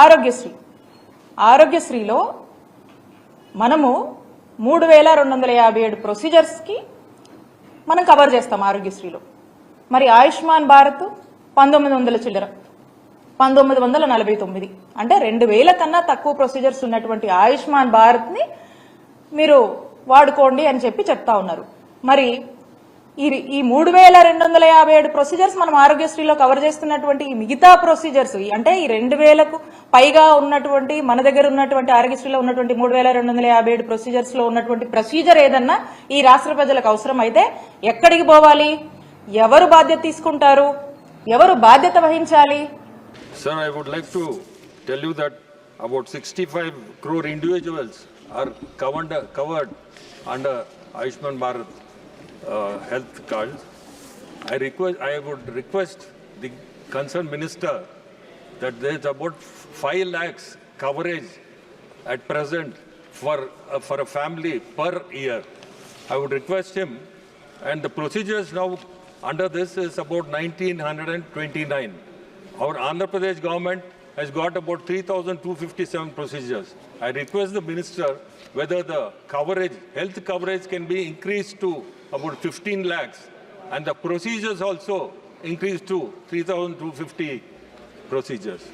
ఆరోగ్యశ్రీ. ఆరోగ్యశ్రీలో మనము మూడు వేల రెండు వందల యాభై ఏడు ప్రొసీజర్స్కి మనం కవర్ చేస్తాం ఆరోగ్యశ్రీలో. మరి ఆయుష్మాన్ భారత్ పంతొమ్మిది వందల చిల్లర పంతొమ్మిది వందల నలభై తొమ్మిది. అంటే రెండు వేల కన్నా తక్కువ ప్రొసీజర్స్ ఉన్నటువంటి ఆయుష్మాన్ భారత్ని మీరు వాడుకోండి అని చెప్పి చెప్తా ఉన్నారు. మరి ఈ ఈ మూడు వేల రెండు వందల యాభై ఏడు ప్రొసీజర్స్ మనం ఆరోగ్యశ్రీలో కవర్ చేస్తున్నటువంటి ఈ మిగతా ప్రొసీజర్స్ అంటే ఈ రెండు వేలకు పైగా ఉన్నటువంటి మన దగ్గర ఉన్నటువంటి ఆరోగ్యశ్రీలో ఉన్నటువంటి మూడు వేల రెండు వందల యాభై ఏడు ప్రొసీజర్స్లో ఉన్నటువంటి ప్రొసీజర్ ఏదన్నా ఈ రాష్ట్ర ప్రజలకు అవసరం అయితే ఎక్కడికి పోవాలి? ఎవరు బాధ్యత తీసుకుంటారు? ఎవరు బాధ్యత వహించాలి? Sir, I would like to tell you that about 65 crore individuals are covered, covered under Ayushman Bharat uh, health cards. I request, I would request the concerned minister that there's about 5 lakhs coverage at present for, uh, for a family per year. I would request him, and the procedures now under this is about 1929. Our Andhra Pradesh government has got about 3,257 procedures. I request the minister whether the coverage, health coverage can be increased to about 15 lakhs and the procedures also increased to 3,250 procedures.